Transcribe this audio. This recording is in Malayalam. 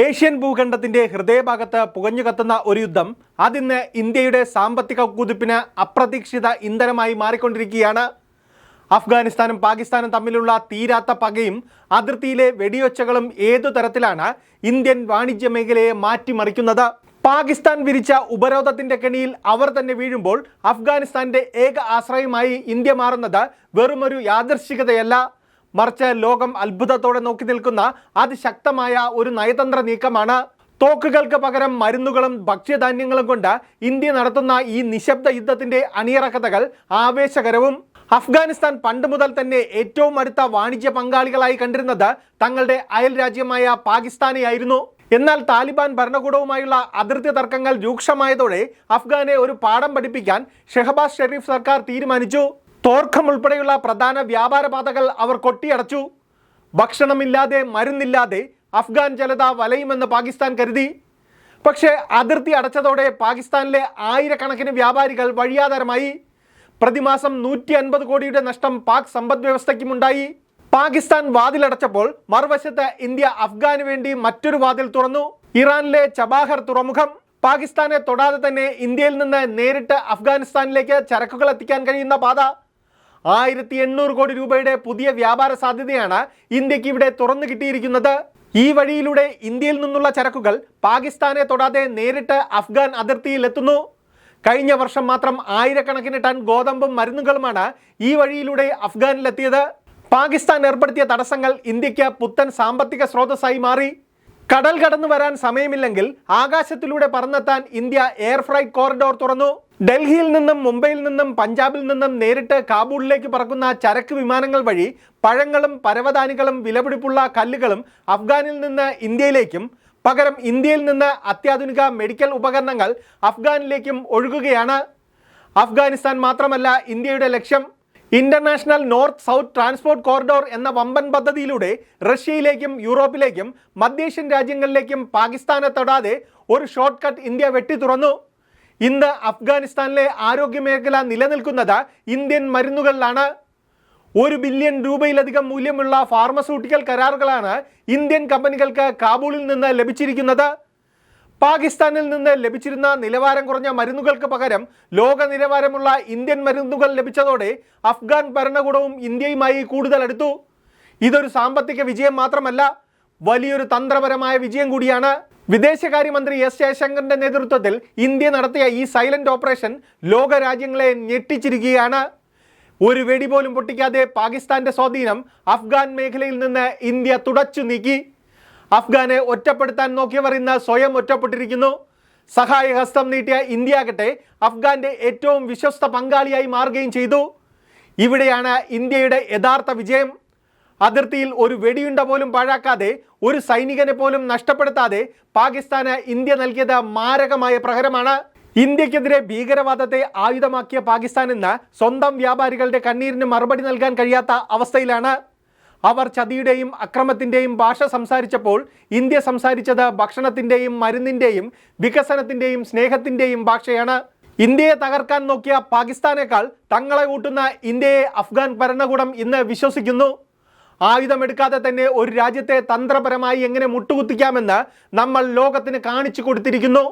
ഏഷ്യൻ ഭൂഖണ്ഡത്തിന്റെ ഹൃദയഭാഗത്ത് പുകഞ്ഞു കത്തുന്ന ഒരു യുദ്ധം അതിന്ന് ഇന്ത്യയുടെ സാമ്പത്തിക കുതിപ്പിന് അപ്രതീക്ഷിത ഇന്ധനമായി മാറിക്കൊണ്ടിരിക്കുകയാണ്. അഫ്ഗാനിസ്ഥാനും പാകിസ്ഥാനും തമ്മിലുള്ള തീരാത്ത പകയും അതിർത്തിയിലെ വെടിയൊച്ചകളും ഏതു തരത്തിലാണ് ഇന്ത്യൻ വാണിജ്യ മേഖലയെ മാറ്റിമറിക്കുന്നത്? പാകിസ്ഥാൻ വിരിച്ച ഉപരോധത്തിന്റെ കെണിയിൽ അവർ തന്നെ വീഴുമ്പോൾ അഫ്ഗാനിസ്ഥാന്റെ ഏക ആശ്രയമായി ഇന്ത്യ മാറുന്നത് വെറുമൊരു യാദർശികതയല്ല മറിച്ച് ലോകം അത്ഭുതത്തോടെ നോക്കി നിൽക്കുന്ന അതിശക്തമായ ഒരു നയതന്ത്ര നീക്കമാണ് തോക്കുകൾക്ക് പകരം മരുന്നുകളും ഭക്ഷ്യധാന്യങ്ങളും കൊണ്ട് ഇന്ത്യ നടത്തുന്ന ഈ നിശബ്ദ യുദ്ധത്തിന്റെ അണിയറക്കഥകൾ കഥകൾ ആവേശകരവും. അഫ്ഗാനിസ്ഥാൻ പണ്ട് മുതൽ തന്നെ ഏറ്റവും അടുത്ത വാണിജ്യ പങ്കാളികളായി കണ്ടിരുന്നത് തങ്ങളുടെ അയൽ രാജ്യമായ പാകിസ്ഥാനെയായിരുന്നു. എന്നാൽ താലിബാൻ ഭരണകൂടവുമായുള്ള അതിർത്തി തർക്കങ്ങൾ രൂക്ഷമായതോടെ അഫ്ഗാനെ ഒരു പാഠം പഠിപ്പിക്കാൻ ഷെഹബാസ് ഷെരീഫ് സർക്കാർ തീരുമാനിച്ചു. തോർക്കം ഉൾപ്പെടെയുള്ള പ്രധാന വ്യാപാര പാതകൾ അവർ കൊട്ടിയടച്ചു. ഭക്ഷണമില്ലാതെ മരുന്നില്ലാതെ അഫ്ഗാൻ ജനത വലയുമെന്ന് പാകിസ്ഥാൻ കരുതി. പക്ഷേ അതിർത്തി അടച്ചതോടെ പാകിസ്ഥാനിലെ ആയിരക്കണക്കിന് വ്യാപാരികൾ വഴിയാധാരമായി. പ്രതിമാസം നൂറ്റി അൻപത് കോടിയുടെ നഷ്ടം പാക് സമ്പദ് വ്യവസ്ഥയ്ക്കുമുണ്ടായി. പാകിസ്ഥാൻ വാതിലടച്ചപ്പോൾ മറുവശത്ത് ഇന്ത്യ അഫ്ഗാന് വേണ്ടി മറ്റൊരു വാതിൽ തുറന്നു. ഇറാനിലെ ചബാഹർ തുറമുഖം. പാകിസ്ഥാനെ തൊടാതെ തന്നെ ഇന്ത്യയിൽ നിന്ന് നേരിട്ട് അഫ്ഗാനിസ്ഥാനിലേക്ക് ചരക്കുകൾ എത്തിക്കാൻ കഴിയുന്ന പാത. ആയിരത്തി എണ്ണൂറ് കോടി രൂപയുടെ പുതിയ വ്യാപാര സാധ്യതയാണ് ഇന്ത്യയ്ക്ക് ഇവിടെ തുറന്നു കിട്ടിയിരിക്കുന്നത്. ഈ വഴിയിലൂടെ ഇന്ത്യയിൽ നിന്നുള്ള ചരക്കുകൾ പാകിസ്ഥാനെ തൊടാതെ നേരിട്ട് അഫ്ഗാൻ അതിർത്തിയിൽ എത്തുന്നു. കഴിഞ്ഞ വർഷം മാത്രം ആയിരക്കണക്കിന് ടൺ ഗോതമ്പും മരുന്നുകളുമാണ് ഈ വഴിയിലൂടെ അഫ്ഗാനിലെത്തിയത്. പാകിസ്ഥാൻ ഏർപ്പെടുത്തിയ തടസ്സങ്ങൾ ഇന്ത്യയ്ക്ക് പുത്തൻ സാമ്പത്തിക സ്രോതസ്സായി മാറി. കടൽ കടന്നു വരാൻ സമയമില്ലെങ്കിൽ ആകാശത്തിലൂടെ പറന്നെത്താൻ ഇന്ത്യ എയർ ഫ്രൈറ്റ് കോറിഡോർ തുറന്നു. ഡൽഹിയിൽ നിന്നും മുംബൈയിൽ നിന്നും പഞ്ചാബിൽ നിന്നും നേരിട്ട് കാബൂളിലേക്ക് പറക്കുന്ന ചരക്ക് വിമാനങ്ങൾ വഴി പഴങ്ങളും പരവതാനികളും വിലപിടിപ്പുള്ള കല്ലുകളും അഫ്ഗാനിൽ നിന്ന് ഇന്ത്യയിലേക്കും പകരം ഇന്ത്യയിൽ നിന്ന് അത്യാധുനിക മെഡിക്കൽ ഉപകരണങ്ങൾ അഫ്ഗാനിലേക്കും ഒഴുകുകയാണ്. അഫ്ഗാനിസ്ഥാൻ മാത്രമല്ല ഇന്ത്യയുടെ ലക്ഷ്യം. International north south transport corridor എന്ന വമ്പൻ പദ്ധതിയിലൂടെ റഷ്യയിലേക്കും യൂറോപ്പിലേക്കും മധ്യേഷ്യൻ രാജ്യങ്ങളിലേക്കും പാകിസ്ഥാനെ തൊടാതെ ഒരു ഷോർട്ട് കട്ട് ഇന്ത്യ വെട്ടി തുറന്നു. ഇന്ന് അഫ്ഗാനിസ്ഥാനിലെ ആരോഗ്യ മേഖല നിലനിൽക്കുന്നത് ഇന്ത്യൻ മരുന്നുകളിലാണ്. ഒരു ബില്യൺ രൂപയിലധികം മൂല്യമുള്ള ഫാർമസ്യൂട്ടിക്കൽ കരാറുകളാണ് ഇന്ത്യൻ കമ്പനികൾക്ക് കാബൂളിൽ നിന്ന് ലഭിച്ചിരിക്കുന്നത്. പാകിസ്ഥാനിൽ നിന്ന് ലഭിച്ചിരുന്ന നിലവാരം കുറഞ്ഞ മരുന്നുകൾക്ക് പകരം ലോക നിലവാരമുള്ള ഇന്ത്യൻ മരുന്നുകൾ ലഭിച്ചതോടെ അഫ്ഗാൻ ഭരണകൂടവും ഇന്ത്യയുമായി കൂടുതൽ അടുത്തു. ഇതൊരു സാമ്പത്തിക വിജയം മാത്രമല്ല വലിയൊരു തന്ത്രപരമായ വിജയം കൂടിയാണ്. വിദേശകാര്യമന്ത്രി എസ് ജയശങ്കറിന്റെ നേതൃത്വത്തിൽ ഇന്ത്യ നടത്തിയ ഈ സൈലന്റ് ഓപ്പറേഷൻ ലോകരാജ്യങ്ങളെ ഞെട്ടിച്ചിരിക്കുകയാണ്. ഒരു വെടി പോലും പൊട്ടിക്കാതെ പാകിസ്ഥാന്റെ സ്വാധീനം അഫ്ഗാൻ മേഖലയിൽ നിന്ന് ഇന്ത്യ തുടച്ചു നീക്കി. അഫ്ഗാനെ ഒറ്റപ്പെടുത്താൻ നോക്കിയവർ ഇന്ന് സ്വയം ഒറ്റപ്പെട്ടിരിക്കുന്നു. സഹായഹസ്തം നീട്ടിയ ഇന്ത്യ ആകട്ടെ അഫ്ഗാന്റെ ഏറ്റവും വിശ്വസ്ത പങ്കാളിയായി മാറുകയും ചെയ്തു. ഇവിടെയാണ് ഇന്ത്യയുടെ യഥാർത്ഥ വിജയം. അതിർത്തിയിൽ ഒരു വെടിയുണ്ട പോലും പാഴാക്കാതെ ഒരു സൈനികനെ പോലും നഷ്ടപ്പെടുത്താതെ പാകിസ്ഥാന് ഇന്ത്യ നൽകിയത് മാരകമായ പ്രഹരമാണ്. ഇന്ത്യക്കെതിരെ ഭീകരവാദത്തെ ആയുധമാക്കിയ പാകിസ്ഥാൻ ഇന്ന് സ്വന്തം വ്യാപാരികളുടെ കണ്ണീരിന് മറുപടി നൽകാൻ കഴിയാത്ത അവസ്ഥയിലാണ്. അവർ ചതിയുടെയും അക്രമത്തിന്റെയും ഭാഷ സംസാരിച്ചപ്പോൾ ഇന്ത്യ സംസാരിച്ചത് ഭക്ഷണത്തിന്റെയും മരുന്നിന്റെയും വികസനത്തിന്റെയും സ്നേഹത്തിന്റെയും ഭാഷയാണ്. ഇന്ത്യയെ തകർക്കാൻ നോക്കിയ പാകിസ്ഥാനേക്കാൾ തങ്ങളെ കൂട്ടുന്ന ഇന്ത്യയെ അഫ്ഗാൻ ഭരണകൂടം ഇന്ന് വിശ്വസിക്കുന്നു. ആയുധമെടുക്കാതെ തന്നെ ഒരു രാജ്യത്തെ തന്ത്രപരമായി എങ്ങനെ മുട്ടുകുത്തിക്കാമെന്ന് നമ്മൾ ലോകത്തിന് കാണിച്ചു കൊടുത്തിരിക്കുന്നു.